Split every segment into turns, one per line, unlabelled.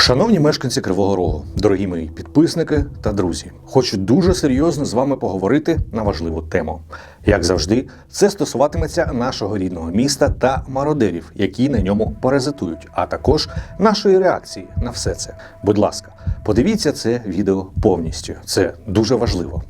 Шановні мешканці Кривого Рогу, дорогі мої підписники та друзі, хочу дуже серйозно з вами поговорити на важливу тему. Як завжди, це стосуватиметься нашого рідного міста та мародерів, які на ньому паразитують, а також нашої реакції на все це. Будь ласка, подивіться це відео повністю. Це дуже важливо.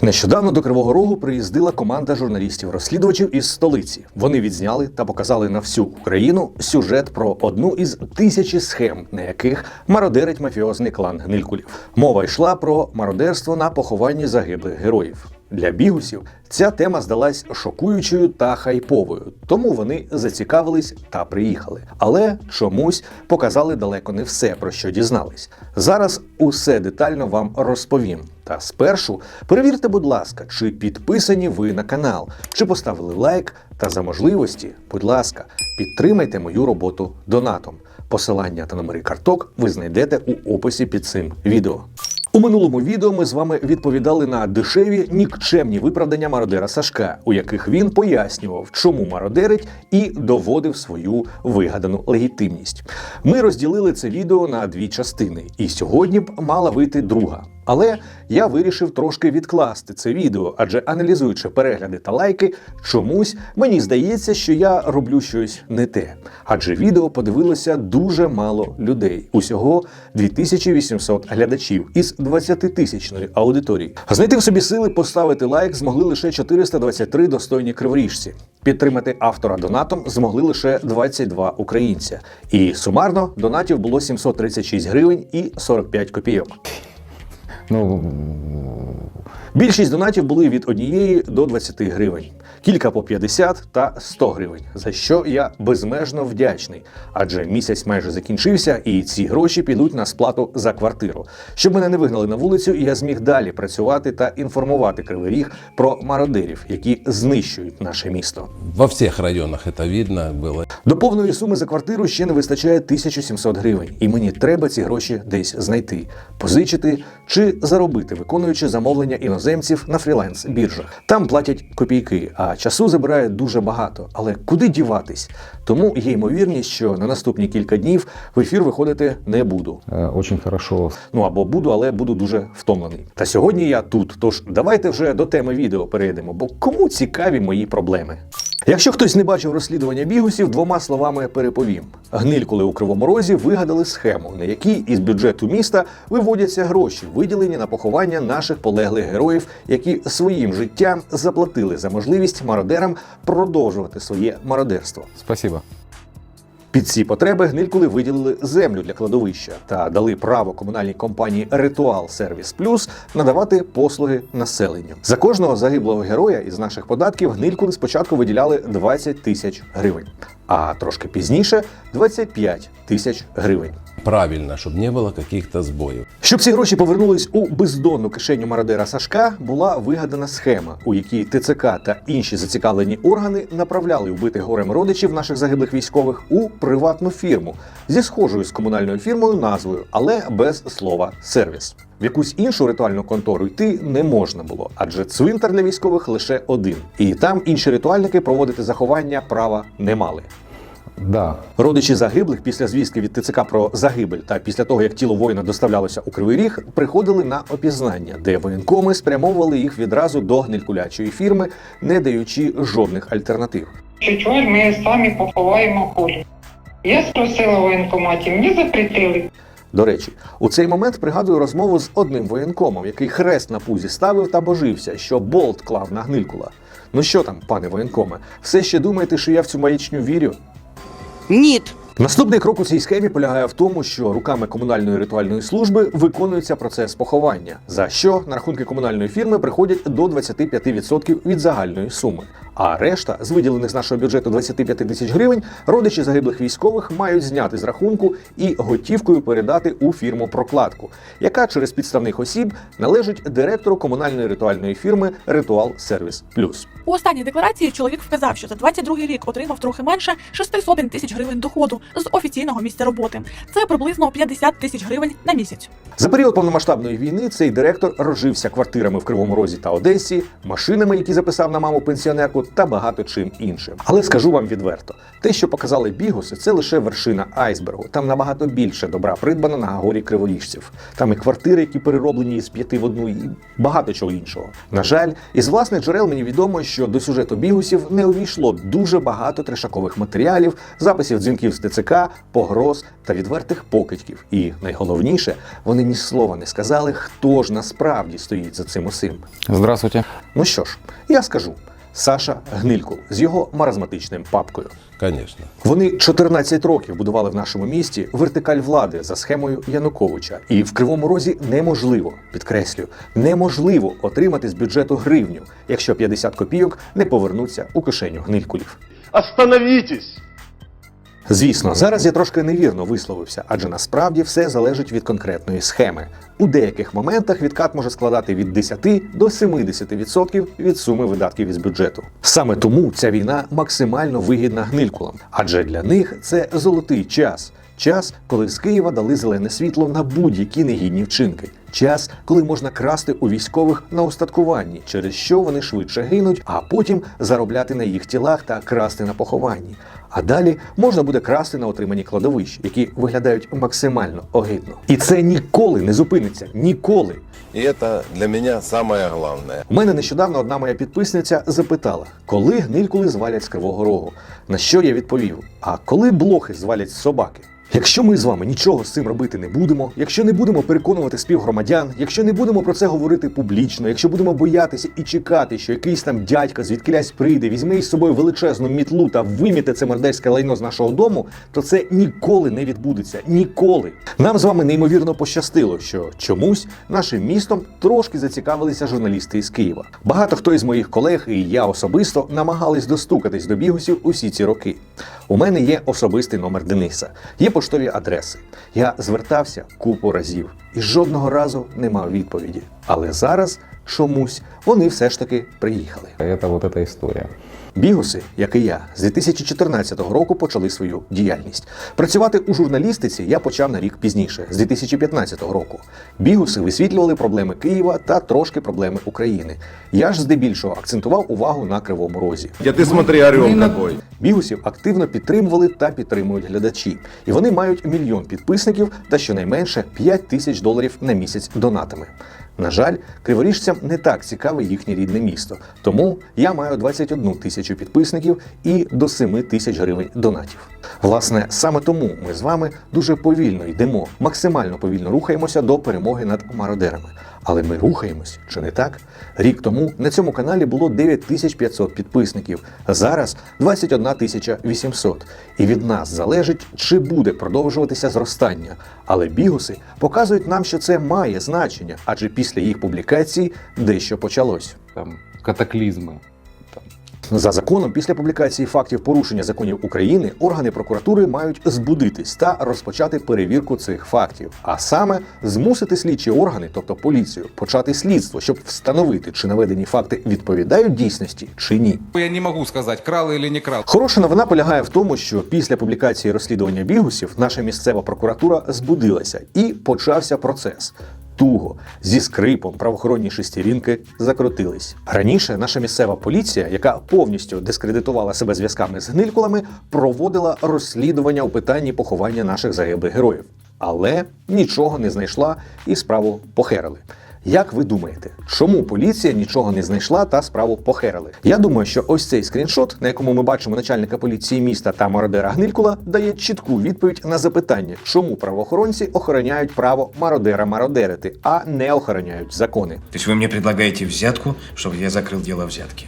Нещодавно до Кривого Рогу приїздила команда журналістів-розслідувачів із столиці. Вони відзняли та показали на всю Україну сюжет про одну із тисячі схем, на яких мародерить мафіозний клан Гнилькулів. Мова йшла про мародерство на похованні загиблих героїв. Для бігусів ця тема здалась шокуючою та хайповою, тому вони зацікавились та приїхали. Але чомусь показали далеко не все, про що дізнались. Зараз усе детально вам розповім. Та спершу перевірте, будь ласка, чи підписані ви на канал, чи поставили лайк, та за можливості, будь ласка, підтримайте мою роботу донатом. Посилання та номери карток ви знайдете у описі під цим відео. У минулому відео ми з вами відповідали на дешеві нікчемні виправдання мародера Сашка, у яких він пояснював, чому мародерить, і доводив свою вигадану легітимність. Ми розділили це відео на дві частини, і сьогодні б мала вийти друга. Але я вирішив трошки відкласти це відео, адже аналізуючи перегляди та лайки, чомусь мені здається, що я роблю щось не те. Адже відео подивилося дуже мало людей. Усього 2800 глядачів із 20-тисячної аудиторії. Знайти в собі сили поставити лайк змогли лише 423 достойні криворіжці. Підтримати автора донатом змогли лише 22 українця. І сумарно донатів було 736 гривень і 45 копійок.
Ну,
Більшість донатів були від однієї до 20 гривень, кілька по 50 та 100 гривень, за що я безмежно вдячний, адже місяць майже закінчився, і ці гроші підуть на сплату за квартиру. Щоб мене не вигнали на вулицю, і я зміг далі працювати та інформувати Кривий Ріг про мародерів, які знищують наше місто.
Во всех районах это видно было.
До повної суми за квартиру ще не вистачає 1700 гривень, і мені треба ці гроші десь знайти, позичити чи заробити, виконуючи замовлення іноземців на фріланс біржах. Там платять копійки, а часу забирає дуже багато. Але куди діватись? Тому є ймовірність, що на наступні кілька днів в ефір виходити не буду.
э, очень хорошо
Ну або буду, але буду дуже втомлений. Та сьогодні я тут. Тож давайте вже до теми відео перейдемо, бо кому цікаві мої проблеми. Якщо хтось не бачив розслідування бігусів, двома словами переповім. Гнилькули у Кривому Розі вигадали схему, на якій із бюджету міста виводяться гроші, виділені на поховання наших полеглих героїв, які своїм життям заплатили за можливість мародерам продовжувати своє мародерство.
Спасибо.
Під ці потреби гнилькули виділили землю для кладовища та дали право комунальній компанії Ритуал Сервіс Плюс надавати послуги населенню. За кожного загиблого героя із наших податків гнилькули спочатку виділяли 20 тисяч гривень, а трошки пізніше 25 тисяч гривень.
Правильно, чтобы не было каких-то сбоев.
Щоб ці гроші повернулись у бездонну кишеню мародера Сашка, була вигадана схема, у якій ТЦК та інші зацікавлені органи направляли вбитих горем родичів наших загиблих військових у приватну фірму зі схожою з комунальною фірмою назвою, але без слова сервіс. В якусь іншу ритуальну контору йти не можна було, адже цвинтар для військових лише один, і там інші ритуальники проводити заховання права не мали.
Да,
Родичі загиблих після звістки від ТЦК про загибель та після того, як тіло воїна доставлялося у Кривий Ріг, приходили на опізнання, де воєнкоми спрямовували їх відразу до гнилькулячої фірми, не даючи жодних альтернатив.
чуєш, ми самі поховаємо кулю. Я спросила в воєнкоматі, мені запретили.
До речі, у цей момент пригадую розмову з одним воєнкомом, який хрест на пузі ставив та божився, що болт клав на гнилькула. Ну що там, пане воєнкоме, все ще думаєте, що я в цю маячню вірю?
Ніт.
Наступний крок у цій схемі полягає в тому, що руками комунальної ритуальної служби виконується процес поховання, за що на рахунки комунальної фірми приходять до 25% від загальної суми. А решта з виділених з нашого бюджету 25 тисяч гривень родичі загиблих військових мають зняти з рахунку і готівкою передати у фірму прокладку, яка через підставних осіб належить директору комунальної ритуальної фірми Ритуал Сервіс Плюс.
У останній декларації чоловік вказав, що за 22 рік отримав трохи менше 6 сотень тисяч гривень доходу.
З офіційного місця роботи. Це приблизно 50 тисяч гривень на місяць.
За період повномасштабної війни цей директор розжився квартирами в Кривому Розі та Одесі, машинами, які записав на маму пенсіонерку, та багато чим іншим. Але скажу вам відверто: те, що показали бігуси, це лише вершина айсбергу. Там набагато більше добра придбано на горі криворіжців. Там і квартири, які перероблені із п'яти в одну, і багато чого іншого. На жаль, із власних джерел мені відомо, що до сюжету бігусів не увійшло дуже багато трешакових матеріалів, записів дзвінків з ТЦК, погроз та відвертих покидьків. І найголовніше, вони ні слова не сказали, хто ж насправді стоїть за цим усім.
Здравствуйте.
Ну що ж, я скажу. Саша Гнилькул з його маразматичним папкою.
Конечно.
Вони 14 років будували в нашому місті вертикаль влади за схемою Януковича, і в кривому розі неможливо, підкреслюю, неможливо отримати з бюджету гривню, якщо 50 копійок не повернуться у кишеню гнилькулів.
Остановитесь!
Звісно, зараз я трошки невірно висловився, адже насправді все залежить від конкретної схеми. У деяких моментах відкат може складати від 10 до 70% від суми видатків із бюджету. Саме тому ця війна максимально вигідна гнилькулам, адже для них це золотий час. Час, коли з Києва дали зелене світло на будь-які негідні вчинки. Час, коли можна красти у військових на устаткуванні, через що вони швидше гинуть, а потім заробляти на їх тілах та красти на похованні. А далі можна буде красти на отриманні кладовищ, які виглядають максимально огидно. І це ніколи не зупиниться. Ніколи.
И это для самое главное.
У мене нещодавно одна моя підписниця запитала, коли гнилькули звалять з Кривого Рогу. На що я відповів: а коли блохи звалять з собаки? Якщо ми з вами нічого з цим робити не будемо, якщо не будемо переконувати співгромадян, якщо не будемо про це говорити публічно, якщо будемо боятися і чекати, що якийсь там дядька звідкилясь прийде, візьме із собою величезну мітлу та виміте це мердельське лайно з нашого дому, то це ніколи не відбудеться. Ніколи. Нам з вами неймовірно пощастило, що чомусь нашим містом трошки зацікавилися журналісти із Києва. Багато хто із моїх колег і я особисто намагались достукатись до бігусів усі ці роки. У мене є особистий номер Дениса, є поштові адреси. Я звертався купу разів і жодного разу не мав відповіді. Але зараз чомусь вони все ж таки приїхали.
Это вот эта история.
Бігуси, як і я, з 2014 року почали свою діяльність. Працювати у журналістиці я почав на рік пізніше, з 2015 року. Бігуси висвітлювали проблеми Києва та трошки проблеми України. Я ж здебільшого акцентував увагу на кривому розі.
Я ты смотри, орел какой.
Бігусів активно підтримували та підтримують глядачі, і вони мають мільйон підписників та щонайменше 5 тисяч доларів на місяць донатами. На жаль, криворіжцям не так цікаве їхнє рідне місто, тому я маю 21 тисячу підписників і до 7 тисяч гривень донатів. Власне, саме тому ми з вами дуже повільно йдемо, максимально повільно рухаємося до перемоги над мародерами. Але ми рухаємось, чи не так? Рік тому на цьому каналі було 9500 підписників, зараз 21 800. І від нас залежить, чи буде продовжуватися зростання. Але бігуси показують нам, що це має значення, адже після їх публікацій дещо почалось.
Там катаклизмы.
За законом, після публікації фактів порушення законів України, органи прокуратури мають збудитись та розпочати перевірку цих фактів, а саме змусити слідчі органи, тобто поліцію, почати слідство, щоб встановити, чи наведені факти відповідають дійсності чи ні.
Я не могу сказать, крал или не крал.
Хороша новина полягає в тому, що після публікації розслідування бігусів наша місцева прокуратура збудилася і почався процес. Туго зі скрипом правоохоронні шестерінки закрутились. Раніше наша місцева поліція, яка повністю дискредитувала себе зв'язками з гнилькулами, проводила розслідування у питанні поховання наших загиблих героїв, але нічого не знайшла і справу похерили. Як ви думаєте, чому поліція нічого не знайшла та справу похерили? Я думаю, що ось цей скріншот, на якому ми бачимо начальника поліції міста та мародера Гнилькула, дає чітку відповідь на запитання, чому правоохоронці охороняють право мародера мародерити, а не охороняють закони.
То есть вы мне предлагаете взятку, чтобы я закрыл дело взятки?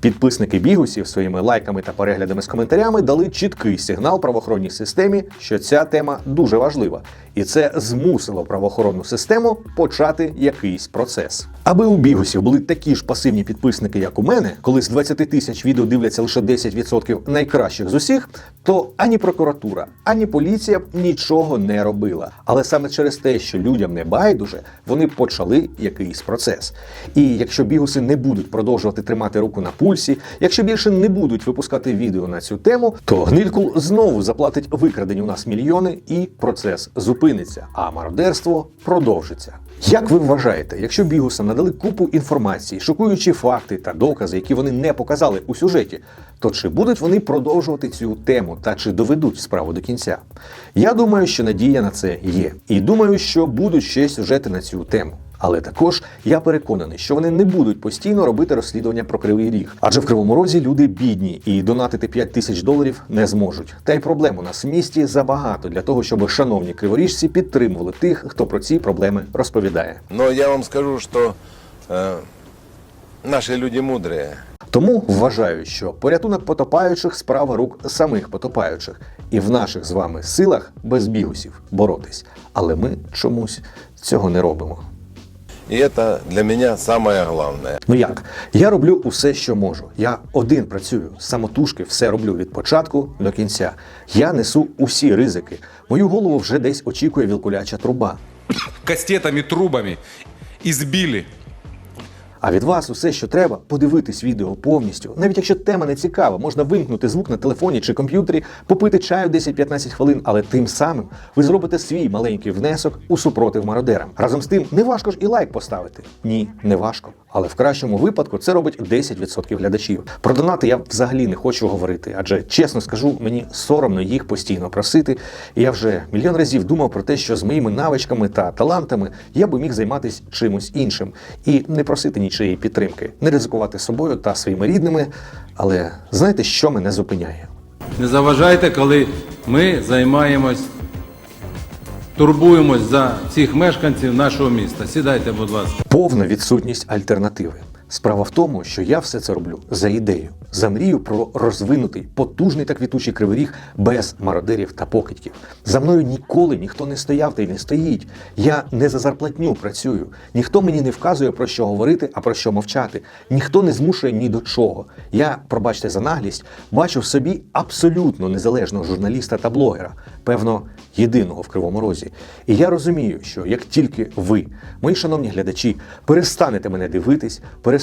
Підписники бігусів своїми лайками та переглядами з коментарями дали чіткий сигнал правоохоронній системі, що ця тема дуже важлива, і це змусило правоохоронну систему почати якийсь процес. Аби у бігусів були такі ж пасивні підписники, як у мене, коли з 20 тисяч відео дивляться лише 10% найкращих з усіх, то ані прокуратура, ані поліція б нічого не робила. Але саме через те, що людям не байдуже, вони почали якийсь процес. І якщо бігуси не будуть продовжувати тримати руку на пульсі. Якщо більше не будуть випускати відео на цю тему, то гнилькул знову заплатить викрадені у нас мільйони, і процес зупиниться, а мародерство продовжиться. Як ви вважаєте, якщо бігусам надали купу інформації, шокуючі факти та докази, які вони не показали у сюжеті, то чи будуть вони продовжувати цю тему та чи доведуть справу до кінця? Я думаю, що надія на це є, і думаю, що будуть ще сюжети на цю тему. Але також я переконаний, що вони не будуть постійно робити розслідування про кривий ріг, адже в кривому розі люди бідні і донатити 5 тисяч доларів не зможуть. Та й проблем у нас в місті забагато для того, щоб шановні криворіжці підтримували тих, хто про ці проблеми розповідає.
Но я вам скажу, что э, наши люди мудрые.
Тому вважаю, що порятунок потопаючих справа рук самих потопаючих, і в наших з вами силах без бігусів боротись. Але ми чомусь цього не робимо.
И це для мене самое головне.
Ну як? Я роблю усе, що можу. Я один працюю, самотужки все роблю від початку до кінця. Я несу усі ризики. Мою голову вже десь очікує вілкуляча труба.
Кастетами, трубами избили.
А від вас усе, що треба, подивитись відео повністю. Навіть якщо тема не цікава, можна вимкнути звук на телефоні чи комп'ютері, попити чаю 10-15 хвилин, але тим самим ви зробите свій маленький внесок у супротив мародерам. Разом з тим, не важко ж і лайк поставити. Ні, не важко. Але в кращому випадку це робить 10% глядачів. Про донати я взагалі не хочу говорити, адже чесно скажу, мені соромно їх постійно просити. І я вже мільйон разів думав про те, що з моїми навичками та талантами я би міг займатися чимось іншим і не просити нічиєї підтримки, не ризикувати собою та своїми рідними. Але знаєте, що мене зупиняє?
Не заважайте, коли ми займаємось, турбуємось за всіх мешканців нашого міста. Сідайте, будь ласка.
Повна відсутність альтернативи. Справа в тому, що я все це роблю за ідею, за мрію про розвинутий, потужний та квітучий кривий ріг без мародерів та покидьків. За мною ніколи ніхто не стояв та й не стоїть. Я не за зарплатню працюю. Ніхто мені не вказує про що говорити, а про що мовчати. Ніхто не змушує ні до чого. Я, пробачте за наглість, бачу в собі абсолютно незалежного журналіста та блогера, певно, єдиного в кривому розі. І я розумію, що як тільки ви, мої шановні глядачі, перестанете мене дивитись, перестанете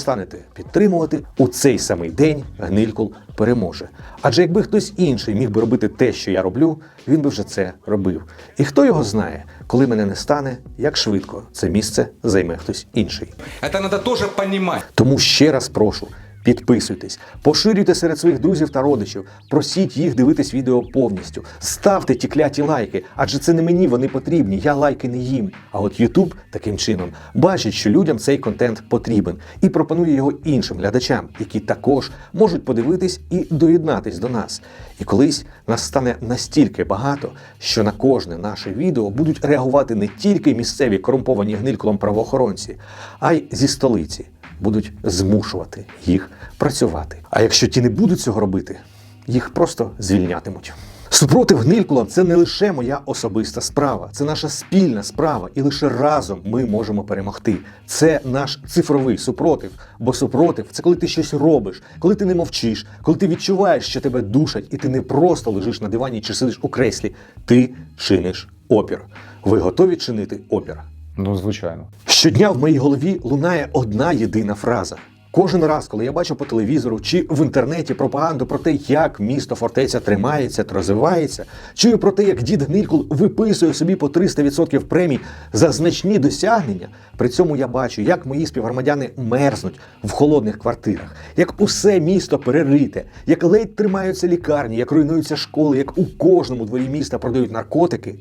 підтримувати, у цей самий день гнилькул переможе. Адже якби хтось інший міг би робити те, що я роблю, він би вже це робив. І хто його знає, коли мене не стане, як швидко це місце займе хтось інший.
Це треба теж розуміти.
Тому ще раз прошу. Підписуйтесь, поширюйте серед своїх друзів та родичів, просіть їх дивитись відео повністю, ставте ті кляті лайки, адже це не мені вони потрібні, я лайки не їм. А от Ютуб таким чином бачить, що людям цей контент потрібен і пропонує його іншим глядачам, які також можуть подивитись і доєднатись до нас. І колись нас стане настільки багато, що на кожне наше відео будуть реагувати не тільки місцеві корумповані гнильколом правоохоронці, а й зі столиці будуть змушувати їх працювати. А якщо ті не будуть цього робити, їх просто звільнятимуть. Супротив гнилькулам це не лише моя особиста справа, це наша спільна справа, і лише разом ми можемо перемогти. Це наш цифровий супротив. Бо супротив це коли ти щось робиш, коли ти не мовчиш, коли ти відчуваєш, що тебе душать, і ти не просто лежиш на дивані чи сидиш у креслі. Ти чиниш опір. Ви готові чинити опір?
Ну, звичайно.
Щодня в моїй голові лунає одна єдина фраза. Кожен раз, коли я бачу по телевізору чи в інтернеті пропаганду про те, як місто фортеця тримається та розвивається, чую про те, як дід Гнилькул виписує собі по 300% премій за значні досягнення. При цьому я бачу, як мої співгромадяни мерзнуть в холодних квартирах, як усе місто перерите, як ледь тримаються лікарні, як руйнуються школи, як у кожному дворі міста продають наркотики.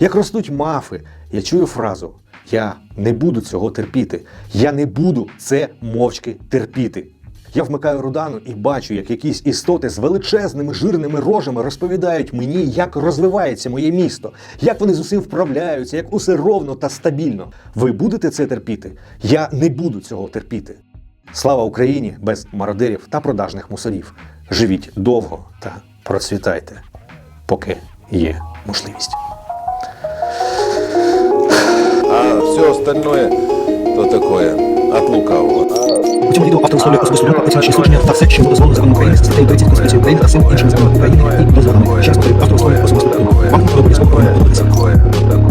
Як ростуть мафи, я чую фразу: Я не буду цього терпіти. Я не буду це мовчки терпіти. Я вмикаю рудану і бачу, як якісь істоти з величезними жирними рожами розповідають мені, як розвивається моє місто, як вони з усім вправляються, як усе ровно та стабільно. Ви будете це терпіти? Я не буду цього терпіти. Слава Україні без мародерів та продажних мусорів. Живіть довго та процвітайте, поки є можливість.
Все остальное, то такое, от лукавого.
У цьому відео автор висловлює особисту думку, все, що йому дозволено законом України, статтею 30 Конституції України та всім іншим законом України і дозволеними. Ще раз повторюю, автор висловлює особисту думку. Вам не обов'язково повинно подобатися.